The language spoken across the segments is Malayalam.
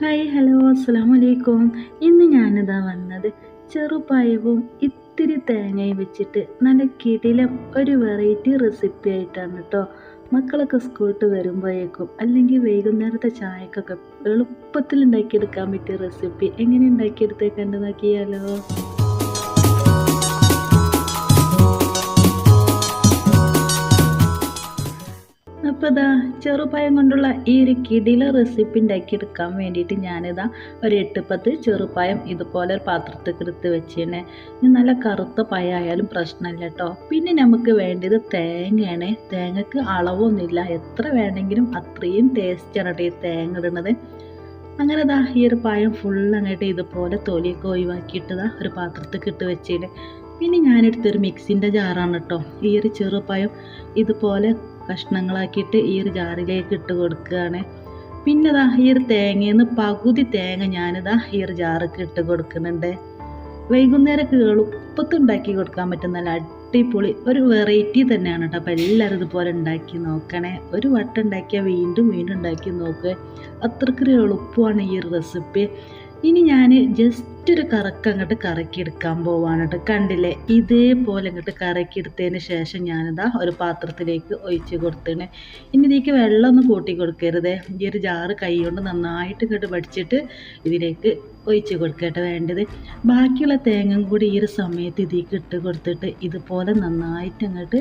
ഹായ് ഹലോ അസ്സാം വലൈക്കും ഇന്ന് ഞാനിതാ വന്നത് ചെറുപയവും ഇത്തിരി തേങ്ങയും വെച്ചിട്ട് നല്ല കിടിലം ഒരു വെറൈറ്റി റെസിപ്പി ആയിട്ടാണ് കേട്ടോ മക്കളൊക്കെ സ്കൂളിട്ട് വരുമ്പോഴേക്കും അല്ലെങ്കിൽ വൈകുന്നേരത്തെ ചായക്കൊക്കെ എളുപ്പത്തിൽ ഉണ്ടാക്കിയെടുക്കാൻ പറ്റിയ റെസിപ്പി എങ്ങനെ ഉണ്ടാക്കിയെടുത്തേക്കണ്ട് നോക്കിയാലോ. അപ്പോൾ ഇതാ കൊണ്ടുള്ള ഈ ഒരു കിടില റെസിപ്പി ഉണ്ടാക്കിയെടുക്കാൻ വേണ്ടിയിട്ട് ഞാനിതാ ഒരു എട്ട് പത്ത് ചെറുപഴം ഇതുപോലെ ഒരു പാത്രത്തിൽ എടുത്ത് വെച്ചേണേ ഇനി നല്ല കറുത്ത പഴമായാലും പ്രശ്നമില്ല കേട്ടോ പിന്നെ നമുക്ക് വേണ്ടത് തേങ്ങയാണ്. തേങ്ങക്ക് അളവൊന്നുമില്ല. എത്ര വേണമെങ്കിലും അത്രയും ടേസ്റ്റാണ് ഈ തേങ്ങ ഇടുന്നത്. അങ്ങനെ ദാ ഈ ഒരു പഴം ഫുൾ അങ്ങോട്ട് ഇതുപോലെ തൊലിയൊക്കെ ഒഴിവാക്കിയിട്ടതാ ഒരു പാത്രത്തിൽ ഇട്ട് വെച്ചേനെ. പിന്നെ ഞാനെടുത്തൊരു മിക്സിന്റെ ജാറാണ് കേട്ടോ ഈ ഒരു ചെറുപഴം ഇതുപോലെ കഷ്ണങ്ങളാക്കിയിട്ട് ഈ ഒരു ജാറിലേക്ക് ഇട്ട് കൊടുക്കുകയാണ്. പിന്നെ ഇതാ ഈ ഒരു തേങ്ങയിൽ നിന്ന് പകുതി തേങ്ങ ഞാനിതാ ഈ ഒരു ജാറൊക്കെ ഇട്ട് കൊടുക്കുന്നുണ്ട്. വൈകുന്നേരമൊക്കെ എളുപ്പത്തിൽ ഉണ്ടാക്കി കൊടുക്കാൻ പറ്റും. നല്ല അടിപൊളി ഒരു വെറൈറ്റി തന്നെയാണ് കേട്ടോ. അപ്പോൾ എല്ലാവരും ഇതുപോലെ ഉണ്ടാക്കി നോക്കണേ. ഒരു വട്ടം ഉണ്ടാക്കിയാൽ വീണ്ടും വീണ്ടും ഉണ്ടാക്കി നോക്കുക അത്രക്കൊരു എളുപ്പമാണ് ഈ ഒരു റെസിപ്പി ഇനി ഞാൻ ജസ്റ്റ് ഒരു കറക്ക് അങ്ങോട്ട് കറക്കിയെടുക്കാൻ പോവാണ് കേട്ടോ കണ്ടില്ലേ? ഇതേപോലെ അങ്ങോട്ട് കറക്കിയെടുത്തതിന് ശേഷം ഞാനിതാ ഒരു പാത്രത്തിലേക്ക് ഒഴിച്ച് കൊടുത്തേണ്. ഇനി ഇതിലേക്ക് വെള്ളമൊന്നും കൂട്ടി കൊടുക്കരുത്. ഈ ഒരു ജാറ് കൈ കൊണ്ട് നന്നായിട്ട് ഇങ്ങോട്ട് വടിച്ചിട്ട് ഇതിലേക്ക് ഒഴിച്ച് കൊടുക്കട്ടെ വേണ്ടത്. ബാക്കിയുള്ള തേങ്ങയും കൂടി ഈ ഒരു സമയത്ത് ഇതിലേക്ക് ഇട്ട് കൊടുത്തിട്ട് ഇതുപോലെ നന്നായിട്ട് അങ്ങോട്ട്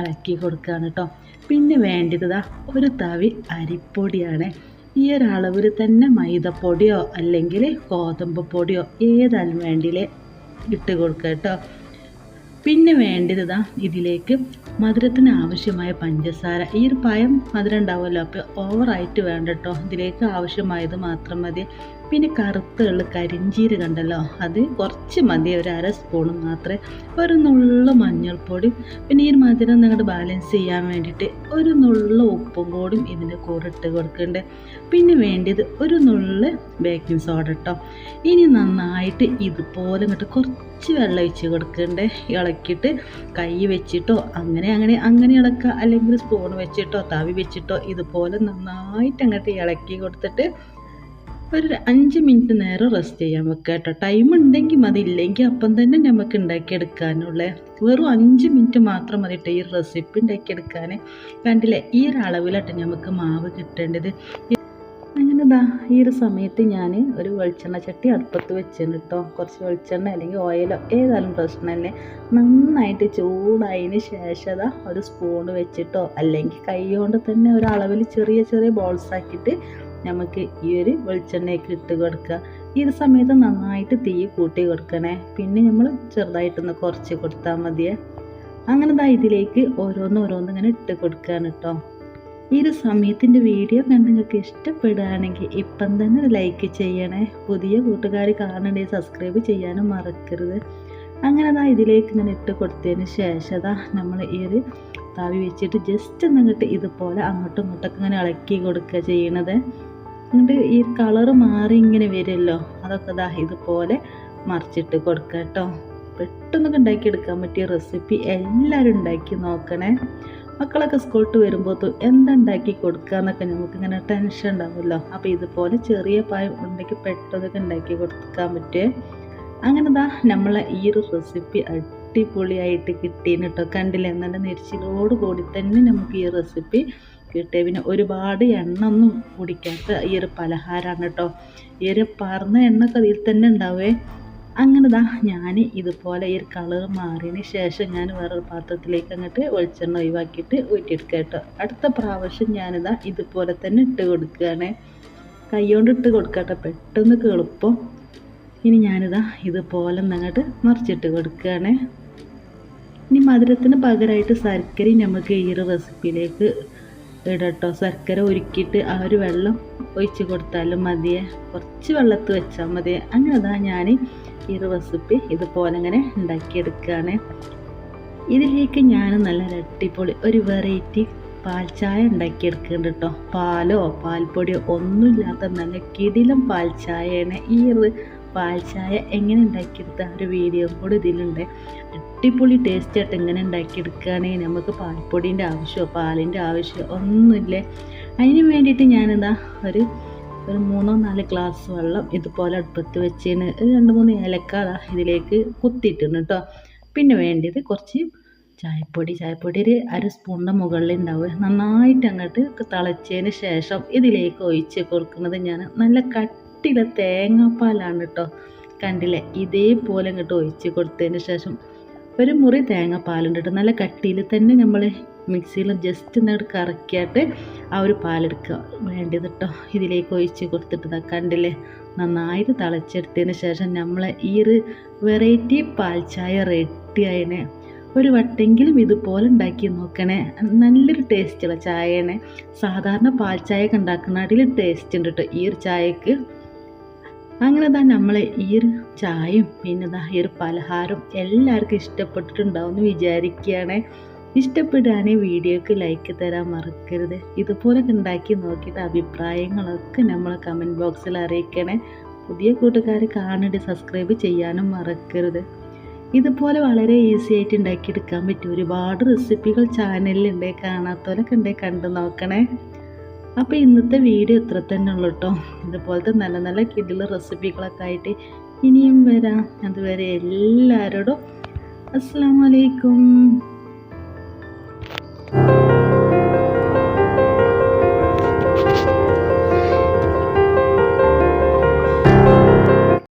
ഇളക്കി കൊടുക്കുകയാണ് കേട്ടോ പിന്നെ വേണ്ടത് ഒരു തവി അരിപ്പൊടിയാണ്. ഈ ഒരളവിൽ തന്നെ മൈദപ്പൊടിയോ അല്ലെങ്കിൽ ഗോതമ്പ് പൊടിയോ ഏതായാലും വേണ്ടിയില്ലേ ഇട്ട് കൊടുക്കുക കേട്ടോ. പിന്നെ വേണ്ടത് ഇതിലേക്ക് മധുരത്തിന് ആവശ്യമായ പഞ്ചസാര. ഈ ഒരു പയം മധുരം ഉണ്ടാവുമല്ലോ. അപ്പോൾ ഓവറായിട്ട് വേണ്ട കേട്ടോ. ഇതിലേക്ക് ആവശ്യമായത് മാത്രം മതി. പിന്നെ കറുത്തുള്ള കരിഞ്ചീര് കണ്ടല്ലോ? അത് കുറച്ച് മതി ഒരു അര സ്പൂൺ മാത്രമേ. ഒരു നുള്ള മഞ്ഞൾപ്പൊടി പിന്നെ ഈ മധുരം നിങ്ങളുടെ ബാലൻസ് ചെയ്യാൻ വേണ്ടിയിട്ട് ഒരു നുള്ള ഉപ്പും കൂടിയും ഇതിന്റെ കൂടെ ഇട്ട് കൊടുക്കുന്നുണ്ട് പിന്നെ വേണ്ടത് ഒരു നുള്ള ബേക്കിംഗ് സോഡ കേട്ടോ ഇനി നന്നായിട്ട് ഇതുപോലെ ഇങ്ങോട്ട് കുറച്ച് വെള്ളം ഒഴിച്ച് കൊടുക്കുന്നുണ്ട് ഇളക്കിയിട്ട് കൈ വെച്ചിട്ടോ അങ്ങനെ അങ്ങനെ അങ്ങനെ ഇളക്കുക അല്ലെങ്കിൽ സ്പൂൺ വെച്ചിട്ടോ തവി വെച്ചിട്ടോ ഇതുപോലെ നന്നായിട്ട് അങ്ങോട്ട് ഇളക്കി കൊടുത്തിട്ട് ഒരു അഞ്ച് മിനിറ്റ് നേരം റെസ്റ്റ് ചെയ്യാൻ വെക്കുക കേട്ടോ ടൈം ഉണ്ടെങ്കിൽ മതി ഇല്ലെങ്കിൽ അപ്പം തന്നെ നമുക്ക് ഉണ്ടാക്കിയെടുക്കാനുള്ള വെറും അഞ്ച് മിനിറ്റ് മാത്രം മതി കേട്ടോ ഈ റെസിപ്പി ഉണ്ടാക്കിയെടുക്കാൻ കണ്ടില്ലേ? ഈ ഒരു അളവിലാട്ടോ നമുക്ക് മാവ് കിട്ടേണ്ടത്. അങ്ങനെ ദാ ഈ ഒരു സമയത്ത് ഞാൻ ഒരു വെളിച്ചെണ്ണ ചട്ടി അടുപ്പത്ത് വെച്ചാണ് കേട്ടോ കുറച്ച് വെളിച്ചെണ്ണ അല്ലെങ്കിൽ ഓയിലോ ഏതായാലും പ്രശ്നമല്ലേ നന്നായിട്ട് ചൂടായതിന് ശേഷം ദാ ഒരു സ്പൂൺ വെച്ചിട്ടോ അല്ലെങ്കിൽ കൈ കൊണ്ട് തന്നെ ഒരു അളവിൽ ചെറിയ ചെറിയ ബോൾസ് ആക്കിയിട്ട് നമുക്ക് ഈ ഒരു വെളിച്ചെണ്ണയൊക്കെ ഇട്ട് കൊടുക്കുക. ഈ ഒരു സമയത്ത് നന്നായിട്ട് തീ കൂട്ടി കൊടുക്കണേ. പിന്നെ നമ്മൾ ചെറുതായിട്ടൊന്ന് കുറച്ച് കൊടുത്താൽ മതിയേ. അങ്ങനെ ദാ ഇതിലേക്ക് ഓരോന്ന് ഓരോന്ന് ഇങ്ങനെ ഇട്ട് കൊടുക്കുകയാണ് കേട്ടോ ഈ ഒരു സമയത്തിന്റെ വീഡിയോ കണ്ട് നിങ്ങൾക്ക് ഇഷ്ടപ്പെടുകയാണെങ്കിൽ ഇപ്പം തന്നെ ലൈക്ക് ചെയ്യണേ. പുതിയ കൂട്ടുകാർ കാണണ്ടേ സബ്സ്ക്രൈബ് ചെയ്യാനും മറക്കരുത്. അങ്ങനെ ദാ ഇതിലേക്ക് ഇങ്ങനെ ഇട്ട് കൊടുത്തതിന് ശേഷം ദാ നമ്മൾ ഈ ഒരു താവി വെച്ചിട്ട് ജസ്റ്റ് ഒന്നിങ്ങോട്ട് ഇതുപോലെ അങ്ങോട്ടും ഇങ്ങോട്ടൊക്കെ ഇങ്ങനെ ഇളക്കി കൊടുക്കുക ചെയ്യണത്. എന്നിട്ട് ഈ കളറ് മാറി ഇങ്ങനെ വരുമല്ലോ അതൊക്കെ ദാ ഇതുപോലെ മറിച്ചിട്ട് കൊടുക്കുക കേട്ടോ. പെട്ടെന്നൊക്കെ ഉണ്ടാക്കിയെടുക്കാൻ പറ്റിയ റെസിപ്പി എല്ലാവരും ഉണ്ടാക്കി നോക്കണേ. മക്കളൊക്കെ സ്കൂളിട്ട് വരുമ്പോൾ എന്താ ഉണ്ടാക്കി കൊടുക്കുക എന്നൊക്കെ നമുക്കിങ്ങനെ ടെൻഷൻ ഉണ്ടാവുമല്ലോ. അപ്പോൾ ഇതുപോലെ ചെറിയ പായം ഉണ്ടെങ്കിൽ പെട്ടെന്നൊക്കെ ഉണ്ടാക്കി കൊടുക്കാൻ പറ്റുമേ അങ്ങനെ ദാ നമ്മളെ ഈ ഒരു റെസിപ്പി അടിപൊളിയായിട്ട് കിട്ടീന് കേട്ടോ. കണ്ടില്ലേ? നല്ല നെരിച്ചിലോട് കൂടി തന്നെ നമുക്ക് ഈ റെസിപ്പി കിട്ടിയ പിന്നെ ഒരുപാട് എണ്ണ ഒന്നും കുടിക്കാത്ത ഈ ഒരു പലഹാരമാണ് കേട്ടോ. ഈ ഒരു പറന്ന എണ്ണൊക്കെ അതിൽ തന്നെ ഉണ്ടാവേ. അങ്ങനെ ദാ ഞാൻ ഇതുപോലെ ഈ ഒരു കളർ മാറിയതിന് ശേഷം ഞാൻ വേറൊരു പാത്രത്തിലേക്ക് അങ്ങോട്ട് വെളിച്ചെണ്ണ ഒഴിവാക്കിയിട്ട് ഊറ്റിയെടുക്കുക കേട്ടോ. അടുത്ത പ്രാവശ്യം ഞാനിതാ ഇതുപോലെ തന്നെ ഇട്ട് കൊടുക്കുകയാണ്. കൈകൊണ്ട് ഇട്ട് കൊടുക്കുക കേട്ടോ. പെട്ടെന്ന് എളുപ്പം ഇനി ഞാനിതാ ഇതുപോലെ അങ്ങോട്ട് മറിച്ചിട്ട് കൊടുക്കുകയാണ്. ഇനി മധുരത്തിന് പകരമായിട്ട് ശർക്കരയും നമുക്ക് ഈ ഒരു റെസിപ്പിയിലേക്ക് ഇടട്ടോ. ശർക്കര ഉരുക്കിയിട്ട് ആ ഒരു വെള്ളം ഒഴിച്ച് കൊടുത്താലും മതിയെ. കുറച്ച് വെള്ളത്ത് വെച്ചാൽ മതി അങ്ങനെ അതാ ഞാൻ ഈ റെസിപ്പി ഇതുപോലെ ഇങ്ങനെ ഉണ്ടാക്കിയെടുക്കുകയാണ്. ഇതിലേക്ക് ഞാൻ നല്ല അടിപൊളി ഒരു വെറൈറ്റി പാൽ ചായ ഉണ്ടാക്കിയെടുക്കുന്നുണ്ട് കേട്ടോ. പാലോ പാൽപ്പൊടിയോ ഒന്നുമില്ലാത്ത നല്ല കിടിലം പാൽ ചായയാണ് ഈ പാൽ ചായ എങ്ങനെ ഉണ്ടാക്കിയെടുത്ത ഒരു വീഡിയോ കൂടെ ഇതിലുണ്ട്. അടിപൊളി ടേസ്റ്റ് ആയിട്ട് എങ്ങനെ ഉണ്ടാക്കിയെടുക്കുകയാണെങ്കിൽ നമുക്ക് പാൽപ്പൊടീന്റെ ആവശ്യമോ പാലിന്റെ ആവശ്യമോ ഒന്നുമില്ല. അതിന് വേണ്ടിയിട്ട് ഞാനെന്താ ഒരു ഒരു മൂന്നോ നാല് ഗ്ലാസ് വെള്ളം ഇതുപോലെ അടുപ്പത്ത് വെച്ചതിന് രണ്ട് മൂന്ന് ഏലക്ക ഇതിലേക്ക് കുത്തിയിട്ടുണ്ട് കേട്ടോ പിന്നെ വേണ്ടിയത് കുറച്ച് ചായപ്പൊടി. ചായപ്പൊടി ഒരു അര സ്പൂണിന്റെ മുകളിൽ ഉണ്ടാവുക. നന്നായിട്ട് അങ്ങോട്ട് തിളച്ചതിന് ശേഷം ഇതിലേക്ക് ഒഴിച്ച് കൊടുക്കുന്നത് ഞാൻ. നല്ല കട്ടിയുള്ള തേങ്ങാപ്പാലാണ് കേട്ടോ കണ്ടില്ലേ? ഇതേപോലെ അങ്ങോട്ട് ഒഴിച്ച് കൊടുത്തതിന് ശേഷം ഒരു മുറി തേങ്ങാപ്പാലുണ്ട് കേട്ടോ. നല്ല കട്ടിയിൽ തന്നെ നമ്മൾ മിക്സിയിൽ ജസ്റ്റ് ഒന്ന് കറക്കിയിട്ട് ആ ഒരു പാലെടുക്കുക. വേണ്ടത് കേട്ടോ ഇതിലേക്ക് ഒഴിച്ച് കൊടുത്തിട്ട് കണ്ടില്ലേ? നന്നായിട്ട് തിളച്ചെടുത്തതിന് ശേഷം നമ്മൾ ഈ ഒരു വെറൈറ്റി പാൽ ചായ റെഡി ആയതിനെ ഒരു വട്ടെങ്കിലും ഇതുപോലെ ഉണ്ടാക്കി നോക്കണേ. നല്ലൊരു ടേസ്റ്റുള്ള ചായയാണ് സാധാരണ പാൽ ചായ ഒക്കെ ഉണ്ടാക്കുന്നതിൽ ടേസ്റ്റ് ഉണ്ട് കേട്ടോ ഈ ഒരു ചായക്ക്. അങ്ങനെ തന്നെ നമ്മൾ ഈ ഒരു ചായയും പിന്നെ ദാ ഈ ഒരു പലഹാരം എല്ലാവർക്കും ഇഷ്ടപ്പെട്ടിട്ടുണ്ടാവും എന്ന് വിചാരിക്കുകയാണ്. ഇഷ്ടപ്പെടുകയാണെങ്കിൽ വീഡിയോക്ക് ലൈക്ക് തരാൻ മറക്കരുത്. ഇതുപോലൊക്കെ ഉണ്ടാക്കി നോക്കിയിട്ട് അഭിപ്രായങ്ങളൊക്കെ നമ്മൾ കമന്റ് ബോക്സിൽ അറിയിക്കണേ. പുതിയ കൂട്ടുകാരെ കാണേണ്ടി സബ്സ്ക്രൈബ് ചെയ്യാനും മറക്കരുത്. ഇതുപോലെ വളരെ ഈസി ആയിട്ട് ഉണ്ടാക്കിയെടുക്കാൻ പറ്റും ഒരുപാട് റെസിപ്പികൾ ചാനലിലുണ്ട് കാണാത്തവരൊക്കെ ഉണ്ടെങ്കിൽ കണ്ടു നോക്കണേ. അപ്പോൾ ഇന്നത്തെ വീഡിയോ ഇത്ര തന്നെ ഉള്ളൂ കേട്ടോ ഇതുപോലത്തെ നല്ല നല്ല കിടില റെസിപ്പികളൊക്കെ ആയിട്ട് ഇനിയും വരാം. അതുവരെ എല്ലാവരോടും അസ്സാം വലൈക്കും